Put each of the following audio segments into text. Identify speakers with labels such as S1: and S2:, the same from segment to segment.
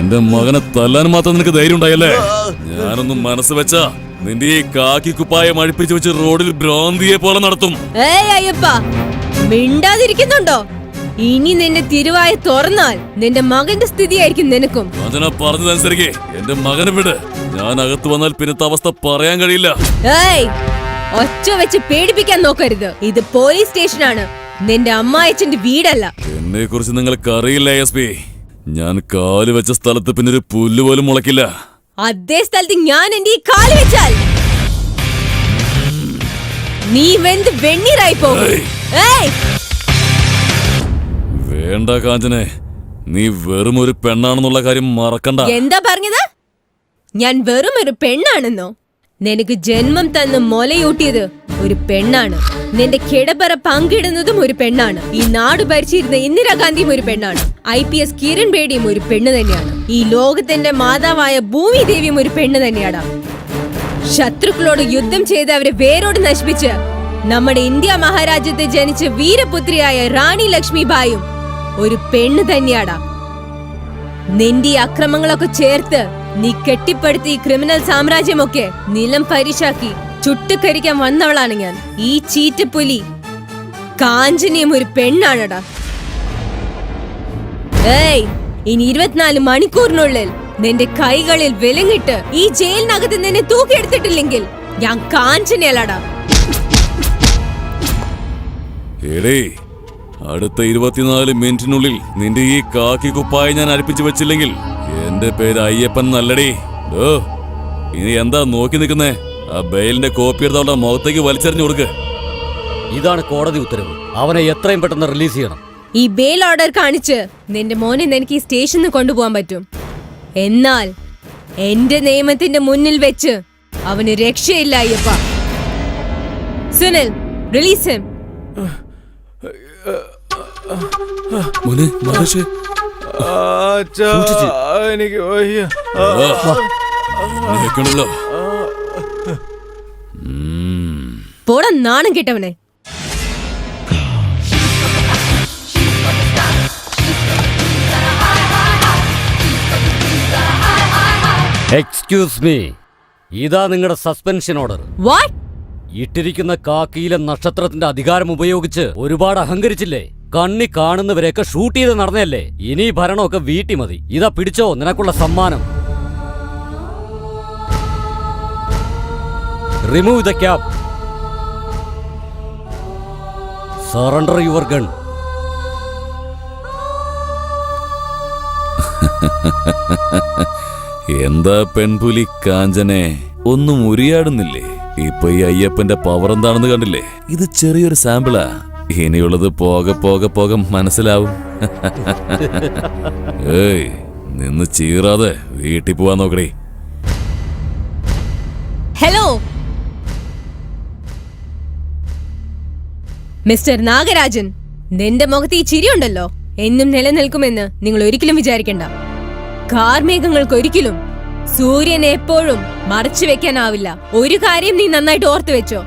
S1: എന്റെ മകനെ തല്ലാൻ മാത്രം നിനക്ക് ധൈര്യം ഉണ്ടായല്ലേ? ഞാനൊന്നും മനസ്സ് വെച്ചാ നിന്റെ ഈ കാക്കി കുപ്പായ അഴിപ്പിച്ച് വെച്ച് റോഡിൽ ഭ്രാന്തിയെ പോലെ നടത്തും.
S2: ഏയ് അയ്യപ്പ മിണ്ടാതിരിക്കുന്നുണ്ടോ? ഇനി നിന്റെ തിരുവായ തുറന്നാൽ നിന്റെ മകന്റെ സ്ഥിതിയായിരിക്കും നിനക്കും.
S1: അതിനാ പറഞ്ഞതനുസരിക്കേ എന്റെ മകനെ വിട്. ഞാൻ അകത്ത് വന്നാൽ പിന്നത്തെ അവസ്ഥ പറയാൻ കഴിയില്ല.
S2: ഏയ് ഒച്ച വെച്ച് പേടിപ്പിക്കാൻ നോക്കരുത്. ഇത് പോലീസ് സ്റ്റേഷനാണ്. നിന്റെ അമ്മായച്ചന്റെ വീടല്ല.
S1: എന്നെ കുറിച്ച് നിങ്ങൾക്ക് അറിയില്ല എസ് പി. ഞാൻ കാൽ വെച്ച സ്ഥലത്ത് പിന്നെ ഒരു പുല്ല് പോലും മുളക്കില്ല
S2: അതേ സ്ഥലത്ത് ഞാൻ എന്റെ ഈ കാൽ വെച്ചാൽ. നീ വെന്ത് വെണ്ണീറായി പോകും.
S1: വേണ്ട കാഞ്ചനെ നീ വെറും ഒരു പെണ്ണാണെന്നുള്ള കാര്യം മറക്കണ്ട.
S2: എന്താ പറഞ്ഞത്? ഞാൻ വെറും ഒരു പെണ്ണാണെന്നോ? നിനക്ക് ജന്മം തന്ന് മുലയൂട്ടിയത് ഒരു പെണ്ണാണ്. നിന്റെ കിടപ്പറ പങ്കിടുന്നതും ഒരു പെണ്ണാണ്. ഈ നാട് ഭരിച്ചിരുന്ന ഇന്ദിരാഗാന്ധിയും ഒരു പെണ്ണാണ്. ഐ പി എസ് കിരൺ ബേഡിയും ഒരു പെണ്ണ് തന്നെയാണ്. ഈ ലോകത്തിന്റെ മാതാവായ ഭൂമി ദേവിയും ഒരു പെണ്ണ് തന്നെയാണ് ശത്രുക്കളോട് യുദ്ധം ചെയ്ത് അവരെ വേരോട് നശിപ്പിച്ച് നമ്മുടെ ഇന്ത്യ മഹാരാജ്യത്തെ ജനിച്ച വീരപുത്രിയായ റാണി ലക്ഷ്മിബായും ഒരു പെണ്ണ് തന്നെയാടാ. നിന്റെ അക്രമങ്ങളൊക്കെ ചേർത്ത് നീ കെട്ടിപ്പടുത്തി ക്രിമിനൽ സാമ്രാജ്യമൊക്കെ നിലം പരിശാക്കി ചുട്ടുകരിക്കാൻ വന്നവളാണ് ഞാൻ. ഈ ചീറ്റപ്പുലി കാഞ്ചനയും ഒരു പെണ്ണാണടാ. ഏയ് ഇനി ഇരുപത്തിനാല് മണിക്കൂറിനുള്ളിൽ നിന്റെ കൈകളിൽ വിലങ്ങിട്ട് ഈ ജയിലിനകത്ത് നിന്നെ തൂക്കിയെടുത്തിട്ടില്ലെങ്കിൽ ഞാൻ കാഞ്ചനിയല്ലടാ
S1: എടേ അടുത്ത ഇരുപത്തിനാല് മിനിറ്റിനുള്ളിൽ നിന്റെ ഈ കാക്കി കുപ്പായ ഞാൻ അരിപ്പിച്ചു വെച്ചില്ലെങ്കിൽ എന്റെ പേര് അയ്യപ്പൻ നല്ലടി. ഓ ഇനി എന്താ നോക്കി നിൽക്കുന്നേ? ആ ബെയിലിന്റെ കോപ്പി എടുത്ത് അവളുടെ മുഖത്തേക്ക് വലിച്ചെറിഞ്ഞു കൊടുക്ക്.
S3: ഇതാണ് കോടതി ഉത്തരവ്. അവനെ എത്രയും പെട്ടെന്ന് റിലീസ് ചെയ്യണം.
S2: ഈ ബെയിൽ ഓർഡർ കാണിച്ച് നിന്റെ മോനെ എനിക്ക് ഈ സ്റ്റേഷനിൽ കൊണ്ടുപോകാൻ പറ്റും. എന്നാൽ എന്റെ നിയമത്തിന്റെ മുന്നിൽ വെച്ച് അവന് രക്ഷയില്ല അയ്യപ്പ. സുനിൽ റിലീസ് ഹിം
S1: മോനെ മഹേഷ്.
S4: എനിക്ക് വയ്യ.
S1: നിൽക്കണല്ലോ
S2: പോടാ നാണം കിട്ടവനെ.
S3: എക്സ്ക്യൂസ് മീ ഇതാ നിങ്ങളുടെ സസ്പെൻഷൻ ഓർഡർ
S2: വാട്ട്
S3: ഇട്ടിരിക്കുന്ന കാക്കിയിലെ നക്ഷത്രത്തിന്റെ അധികാരം ഉപയോഗിച്ച് ഒരുപാട് അഹങ്കരിച്ചില്ലേ? കണ്ണി കാണുന്നവരെയൊക്കെ ഷൂട്ട് ചെയ്ത് നടന്നല്ലേ ഇനി ഭരണമൊക്കെ വീട്ടി മതി. ഇതാ പിടിച്ചോ നിനക്കുള്ള സമ്മാനം. Remove the cap surrender your gun
S1: എന്താ പെൺപുലി കാഞ്ചനെ? ഒന്നും ഉരിയാടുന്നില്ലേ? ഇപ്പൊ ഈ അയ്യപ്പന്റെ പവർ എന്താണെന്ന് കണ്ടില്ലേ? ഇത് ചെറിയൊരു സാമ്പിളാ ഇനിയുള്ളത് പോകെ പോകെ പോകെ മനസ്സിലാവും. ഏയ് നിന്ന് ചീറാതെ വീട്ടിൽ പോവാൻ നോക്കടേ.
S2: ഹലോ മിസ്റ്റർ നാഗരാജൻ നിന്റെ മുഖത്ത് ഈ ചിരിയുണ്ടല്ലോ എന്നും നിലനിൽക്കുമെന്ന് നിങ്ങൾ ഒരിക്കലും വിചാരിക്കണ്ട. കാർമേഘങ്ങൾക്ക് ഒരിക്കലും സൂര്യനെ എപ്പോഴും മറച്ചു വെക്കാനാവില്ല. ഒരു കാര്യം നീ നന്നായിട്ട് ഓർത്തു വെച്ചോ.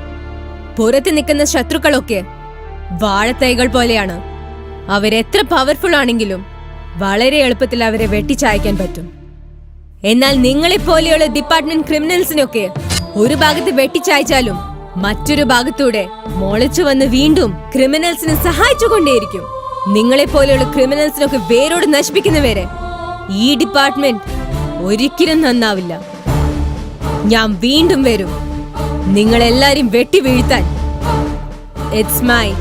S2: പുറത്ത് നിൽക്കുന്ന ശത്രുക്കളൊക്കെ വാഴത്തൈകൾ പോലെയാണ്. അവരെത്ര പവർഫുൾ ആണെങ്കിലും വളരെ എളുപ്പത്തിൽ അവരെ വെട്ടിച്ചായ്ക്കാൻ പറ്റും. എന്നാൽ നിങ്ങളെ പോലെയുള്ള ഡിപ്പാർട്ട്മെന്റ് ക്രിമിനൽസിനൊക്കെ ഒരു ഭാഗത്ത് വെട്ടിച്ചായ്ച്ചാലും മറ്റൊരു ഭാഗത്തൂടെ മുളച്ചു വന്ന് വീണ്ടും ക്രിമിനൽസിനെ സഹായിച്ചുകൊണ്ടേയിരിക്കും. നിങ്ങളെപ്പോലെയുള്ള ക്രിമിനൽസിനൊക്കെ വേരോട് നശിപ്പിക്കുന്നവരെ ഈ ഡിപ്പാർട്ട്മെന്റ് ഒരിക്കലും നന്നാവില്ല. ഞാൻ വീണ്ടും വരും. നിങ്ങളെല്ലാരും വെട്ടി വീഴ്ത്താൻ. ഇറ്റ്സ് മൈ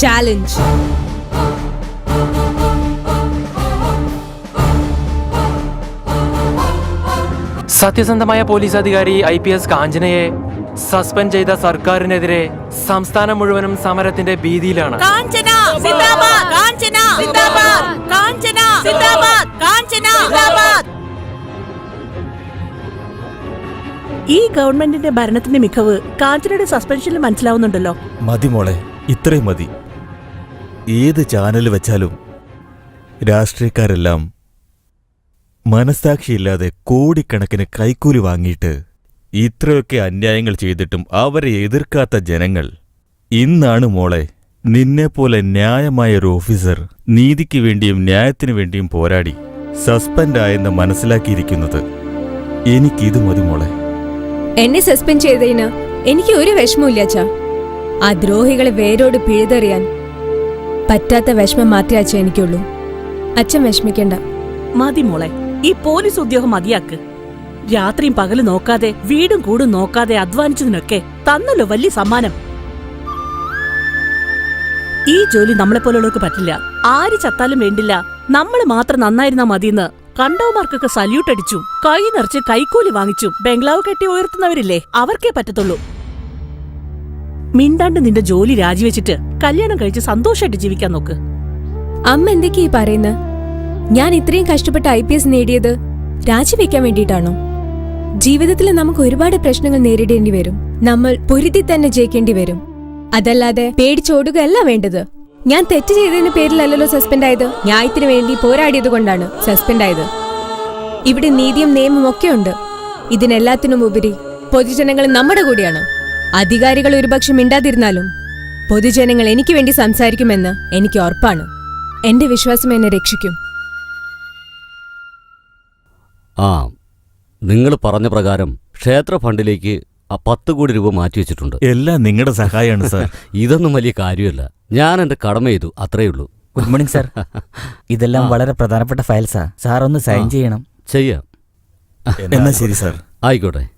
S2: ചാലഞ്ച്
S5: സത്യസന്ധമായ പോലീസ് അധികാരി ഐ പി എസ് കാഞ്ചനയെ സസ്പെൻഡ് ചെയ്ത സർക്കാരിനെതിരെ സംസ്ഥാനം മുഴുവനും സമരത്തിന്റെ ഭീതിയിലാണ്.
S6: ഈ ഗവൺമെന്റിന്റെ ഭരണത്തിന്റെ മികവ് കാഞ്ചനയുടെ സസ്പെൻഷനിൽ മനസ്സിലാവുന്നുണ്ടല്ലോ.
S4: മതി മോളെ ഇത്രയും മതി. ഏത് ചാനൽ വെച്ചാലും രാഷ്ട്രീയക്കാരെല്ലാം മനസ്സാക്ഷിയില്ലാതെ കോടിക്കണക്കിന് കൈക്കൂലി വാങ്ങിയിട്ട് ഇത്രയൊക്കെ അന്യായങ്ങൾ ചെയ്തിട്ടും അവരെ എതിർക്കാത്ത ജനങ്ങൾ. ഇന്നാണ് മോളെ നിന്നെപ്പോലെ ന്യായമായ ഒരു ഓഫീസർ നീതിക്ക് വേണ്ടിയും ന്യായത്തിനു വേണ്ടിയും പോരാടി സസ്പെൻഡായെന്ന് മനസ്സിലാക്കിയിരിക്കുന്നത്. എനിക്കിത് മതി മോളെ.
S2: എന്നെ സസ്പെൻഡ് ചെയ്തതിന് എനിക്ക് ഒരു വിഷമമില്ല അച്ഛാ. ആ ദ്രോഹികളെ വേരോട് പിഴുതെറിയാൻ പറ്റാത്ത വിഷമം മാത്രമേ അച്ഛൻ എനിക്കുള്ളൂ. അച്ഛൻ വിഷമിക്കണ്ട.
S6: മതി മോളെ ഈ പോലീസ് ഉദ്യോഗം മതിയാക്ക്. രാത്രിയും പകലും നോക്കാതെ വീടും കൂടും നോക്കാതെ അധ്വാനിച്ചതിനൊക്കെ തന്നല്ലോ വലിയ സമ്മാനം. ഈ ജോലി നമ്മളെ പോലുള്ളവർക്ക് പറ്റില്ല. ആര് ചത്താലും വേണ്ടില്ല. നമ്മൾ മാത്രം നന്നായിരുന്നാ മതിയെന്ന് കണ്ടവന്മാർക്കൊക്കെ സല്യൂട്ട് അടിച്ചു കൈ നിറച്ച് കൈക്കൂലി വാങ്ങിച്ചു ബംഗ്ലാവ് കെട്ടി ഉയർത്തുന്നവരില്ലേ? അവർക്കേ പറ്റത്തുള്ളൂ. മിണ്ടാണ്ട് നിന്റെ ജോലി രാജിവെച്ചിട്ട് കല്യാണം കഴിച്ച് സന്തോഷമായിട്ട് ജീവിക്കാൻ നോക്ക്.
S2: അമ്മ എന്തൊക്കെയാ ഈ പറയുന്നത് ഞാൻ ഇത്രയും കഷ്ടപ്പെട്ട് ഐ പി എസ് നേടിയത് രാജിവെക്കാൻ വേണ്ടിയിട്ടാണോ? ജീവിതത്തിൽ നമുക്ക് ഒരുപാട് പ്രശ്നങ്ങൾ നേരിടേണ്ടി വരും. നമ്മൾ പൊരുതി തന്നെ ജയിക്കേണ്ടി വരും. അതല്ലാതെ പേടിച്ചോടുകയല്ല വേണ്ടത്. ഞാൻ തെറ്റ് ചെയ്തതിന് പേരിലല്ലല്ലോ സസ്പെൻഡ് ആയത് ന്യായത്തിന് വേണ്ടി പോരാടിയത് കൊണ്ടാണ് സസ്പെൻഡ് ആയത് ഇവിടെ നീതിയും നിയമവും ഒക്കെ ഉണ്ട്. ഇതിനെല്ലാത്തിനും ഉപരി പൊതുജനങ്ങൾ നമ്മുടെ കൂടെയാണ്. അധികാരികൾ ഒരുപക്ഷെ മിണ്ടാതിരുന്നാലും പൊതുജനങ്ങൾ എനിക്ക് വേണ്ടി സംസാരിക്കുമെന്ന് എനിക്ക് ഉറപ്പാണ്. എന്റെ വിശ്വാസം എന്നെ രക്ഷിക്കും.
S3: ആ നിങ്ങൾ പറഞ്ഞ പ്രകാരം ക്ഷേത്ര ഫണ്ടിലേക്ക് ആ പത്ത് കോടി രൂപ മാറ്റി വെച്ചിട്ടുണ്ട്.
S4: എല്ലാം നിങ്ങളുടെ സഹായമാണ് സാർ.
S3: ഇതൊന്നും വലിയ കാര്യമല്ല. ഞാൻ എന്റെ കടമ ചെയ്തു അത്രയേ ഉള്ളൂ.
S7: ഗുഡ് മോർണിംഗ് സാർ ഇതെല്ലാം വളരെ പ്രധാനപ്പെട്ട ഫയൽസാ സാർ ഒന്ന് സൈൻ. ചെയ്യണം.
S3: ചെയ്യാം.
S4: എന്നാ ശരി സാർ
S3: ആയിക്കോട്ടെ.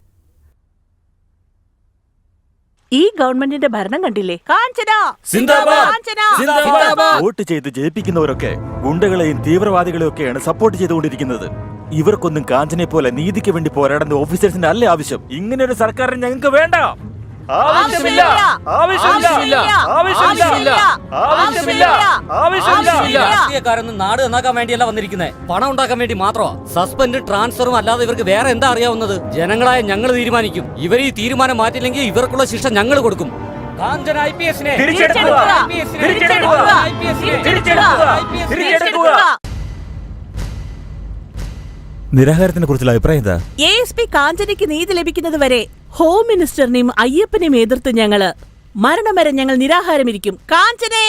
S6: ഈ ഗവൺമെന്റിന്റെ ഭരണം കണ്ടില്ലേ? കാഞ്ചന!
S4: സിന്ദാബാദ്!
S6: കാഞ്ചന!
S4: വോട്ട് ചെയ്ത് ജയിപ്പിക്കുന്നവരൊക്കെ ഗുണ്ടകളെയും തീവ്രവാദികളെയും ഒക്കെയാണ് സപ്പോർട്ട് ചെയ്തുകൊണ്ടിരിക്കുന്നത്. ഇവർക്കൊന്നും കാഞ്ചനെ പോലെ നീതിക്ക് വേണ്ടി പോരാടുന്ന ഓഫീസേഴ്സിന്റെ അല്ലേ ആവശ്യം? ഇങ്ങനെ ഒരു സർക്കാരിന് ഞങ്ങൾക്ക് വേണ്ട! ആവശ്യമില്ല. ആവശ്യമില്ല. ആവശ്യമില്ല. ആവശ്യമില്ല. ആവശ്യമില്ല.
S3: രാഷ്ട്രീയക്കാരൊന്നും നാട് നന്നാക്കാൻ വേണ്ടിയല്ല വന്നിരിക്കുന്നത് പണം ഉണ്ടാക്കാൻ വേണ്ടി മാത്രമാ സസ്പെൻഡ് ട്രാൻസ്ഫറും അല്ലാതെ ഇവർക്ക് വേറെ എന്താ അറിയാവുന്നത്? ജനങ്ങളായ ഞങ്ങൾ തീരുമാനിക്കും. ഇവർ ഈ തീരുമാനം മാറ്റില്ലെങ്കിൽ ഇവർക്കുള്ള ശിക്ഷ ഞങ്ങൾ കൊടുക്കും. കാഞ്ചന ഐ പി എസിനെ.
S4: നിരാഹാരത്തിനെ കുറിച്ചുള്ള അഭിപ്രായം എന്താ?
S6: എ എസ് പി കാഞ്ചനയ്ക്ക് നീതി ലഭിക്കുന്നത് വരെ ഹോം മിനിസ്റ്ററിനെയും അയ്യപ്പനെയും എതിർത്ത് ഞങ്ങൾ മരണം വരെ ഞങ്ങൾ നിരാഹാരമിരിക്കും. കാഞ്ചനേ.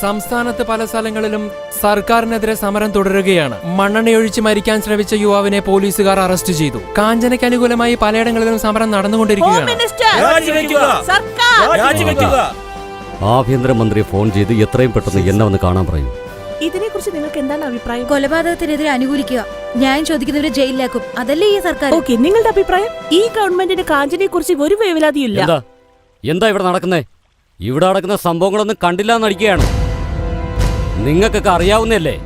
S5: സംസ്ഥാനത്ത് പല സ്ഥലങ്ങളിലും സർക്കാരിനെതിരെ സമരം തുടരുകയാണ്. മണ്ണെണ്ണയൊഴിച്ച് മരിക്കാൻ ശ്രമിച്ച യുവാവിനെ പോലീസുകാർ അറസ്റ്റ് ചെയ്തു. കാഞ്ചനയ്ക്ക് അനുകൂലമായി പലയിടങ്ങളിലും സമരം
S6: ഹോം
S5: നടന്നുകൊണ്ടിരിക്കുകയാണ്
S3: ആഭ്യന്തരമന്ത്രി ഫോൺ ചെയ്ത് എത്രയും പെട്ടെന്ന് എന്നെ വന്ന് കാണാൻ പറയൂ.
S6: ഇതിനെക്കുറിച്ച് നിങ്ങൾക്ക് എന്താണ് അഭിപ്രായം?
S8: കൊലപാതകത്തിനെതിരെ അനുകൂലിക്കുക. ഞാൻ ചോദിക്കുന്നവരെ ജയിലിലാക്കും. അതല്ലേ ഈ സർക്കാർ?
S6: ഓക്കെ നിങ്ങളുടെ അഭിപ്രായം? ഈ ഗവൺമെന്റിന്റെ കാഞ്ചനെ കുറിച്ച് ഒരു വേവലാതിയില്ല
S3: എന്താ? എന്താ ഇവിടെ നടക്കുന്നേ? ഇവിടെ നടക്കുന്ന സംഭവങ്ങളൊന്നും കണ്ടില്ല എന്നടിക്കുകയാണ്. നിങ്ങൾക്കൊക്കെ അറിയാവുന്നല്ലേ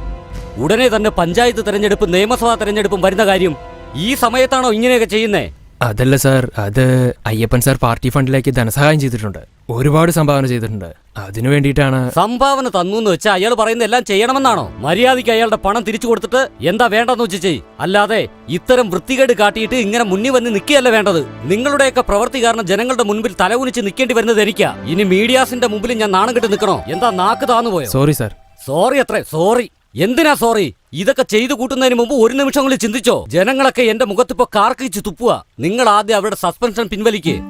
S3: ഉടനെ തന്നെ പഞ്ചായത്ത് തെരഞ്ഞെടുപ്പ് നിയമസഭാ തെരഞ്ഞെടുപ്പും വരുന്ന കാര്യം ഈ സമയത്താണോ ഇങ്ങനെയൊക്കെ ചെയ്യുന്നേ?
S5: അതല്ല സാർ അത് അയ്യപ്പൻ സാർ പാർട്ടി ഫണ്ടിലേക്ക് ധനസഹായം ചെയ്തിട്ടുണ്ട്. ഒരുപാട് സംഭാവന ചെയ്തിട്ടുണ്ട്. അതിനു വേണ്ടിയിട്ടാണ്
S3: സംഭാവന തന്നു എന്ന് വെച്ചാൽ അയാൾ പറയുന്ന എല്ലാം ചെയ്യണമെന്നാണോ? മര്യാദയ്ക്ക് അയാളുടെ പണം തിരിച്ചു കൊടുത്തിട്ട് എന്താ വേണ്ടെന്ന് വെച്ച്? ചെയ് അല്ലാതെ ഇത്തരം വൃത്തികേട് കാട്ടിയിട്ട് ഇങ്ങനെ മുന്നിൽ വന്ന് നിൽക്കുകയല്ല വേണ്ടത്. നിങ്ങളുടെയൊക്കെ പ്രവൃത്തി കാരണം ജനങ്ങളുടെ മുൻപിൽ തലകുനിച്ച് നിൽക്കേണ്ടി വരുന്നത് എനിക്കാ. ഇനി മീഡിയാസിന്റെ മുമ്പിൽ ഞാൻ നാണം കെട്ട് നിൽക്കണോ? എന്താ നാക്ക് താന്നു പോയോ?
S5: സോറി സാർ
S3: സോറി അത്രേ സോറി എന്തിനാ സോറി? ഇതൊക്കെ ചെയ്തു കൂട്ടുന്നതിന് മുമ്പ് ഒരു നിമിഷം കൂടി ചിന്തിച്ചോ? ജനങ്ങളൊക്കെ എന്റെ മുഖത്തിപ്പോ കാർക്കിച്ച് തുപ്പുക നിങ്ങൾ ആദ്യം അവരുടെ സസ്പെൻഷൻ പിൻവലിക്കേ.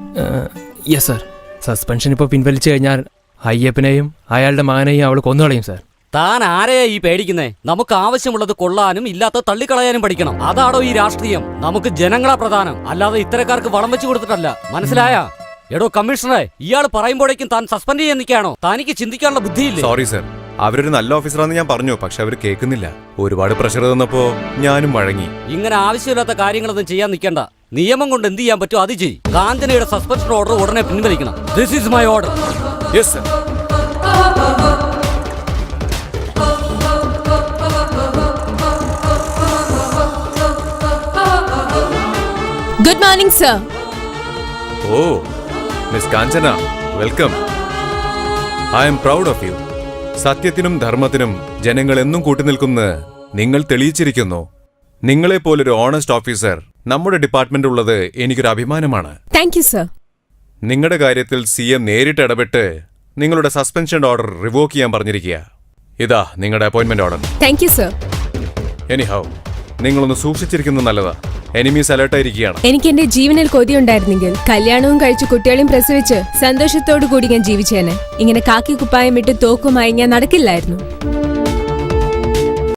S5: യെസ് സാർ സസ്പെൻഷൻ ഇപ്പോൾ പിൻവലിച്ചു കഴിഞ്ഞാൽ അയ്യപ്പനെയും അയാളുടെ മകനെയും അവൾ കൊന്നുകളയും സാർ
S3: താൻ ആരെയാ ഈ പേടിക്കുന്നേ? നമുക്ക് ആവശ്യമുള്ളത് കൊള്ളാനും ഇല്ലാത്ത തള്ളിക്കളയാനും പഠിക്കണം. അതാണോ ഈ രാഷ്ട്രീയം? നമുക്ക് ജനങ്ങളാ പ്രധാനം. അല്ലാതെ ഇത്തരക്കാർക്ക് വളം വെച്ചു കൊടുത്തിട്ടല്ല. മനസ്സിലായ? എടോ കമ്മീഷണറെ ഇയാൾ പറയുമ്പോഴേക്കും താൻ സസ്പെൻഡ് ചെയ്യാൻ നിൽക്കുകയാണോ? തനിക്ക് ചിന്തിക്കാനുള്ള ബുദ്ധിയില്ല?
S9: സോറി സർ അവരൊരു നല്ല ഓഫീസറാന്ന് ഞാൻ പറഞ്ഞു പക്ഷെ അവർ കേൾക്കുന്നില്ല. ഒരുപാട് പ്രഷർ തന്നപ്പോ ഞാനും വഴങ്ങി.
S3: ഇങ്ങനെ ആവശ്യമില്ലാത്ത കാര്യങ്ങളൊന്നും ചെയ്യാൻ നിൽക്കണ്ട. നിയമം കൊണ്ട് എന്ത് ചെയ്യാൻ പറ്റുമോ അത് ചെയ്യും. കാഞ്ചനയുടെ സസ്പെൻഷൻ ഓർഡർ ഉടനെ പിൻവലിക്കണം. This is my order
S9: yes sir
S2: good morning sir
S9: oh miss Kanchana welcome I'm proud of you സത്യത്തിനും ധർമ്മത്തിനും ജനങ്ങൾ എന്നും കൂട്ടുനിൽക്കുന്ന നിങ്ങൾ തെളിയിച്ചിരിക്കുന്നു. നിങ്ങളെപ്പോലൊരു ഓണസ്റ്റ് ഓഫീസർ നമ്മുടെ ഡിപ്പാർട്ട്മെന്റ് ഉള്ളത് എനിക്കൊരു അഭിമാനമാണ്.
S2: താങ്ക് യു സർ
S9: നിങ്ങളുടെ കാര്യത്തിൽ സി എം നേരിട്ട് ഇടപെട്ട് നിങ്ങളുടെ സസ്പെൻഷൻ ഓർഡർ റിവോക്ക് ചെയ്യാൻ പറഞ്ഞിരിക്കുക. ഇതാ നിങ്ങളുടെ appointment order
S2: thank you sir
S9: anyhow നിങ്ങളൊന്ന് സൂക്ഷിച്ചിരിക്കുന്നത് നല്ലതാ. എനിമീസ് അലേർട്ടായിരിക്കുകയാണ്
S2: എനിക്ക് എന്റെ ജീവനിൽ കൊതിയുണ്ടായിരുന്നെങ്കിൽ കല്യാണവും കഴിച്ച് കുട്ടികളെയും പ്രസവിച്ച് സന്തോഷത്തോടു കൂടി ഞാൻ ജീവിച്ചേനെ. ഇങ്ങനെ കാക്കി കുപ്പായം ഇട്ട് തോക്കുമായി ഞാൻ നടക്കില്ലായിരുന്നു.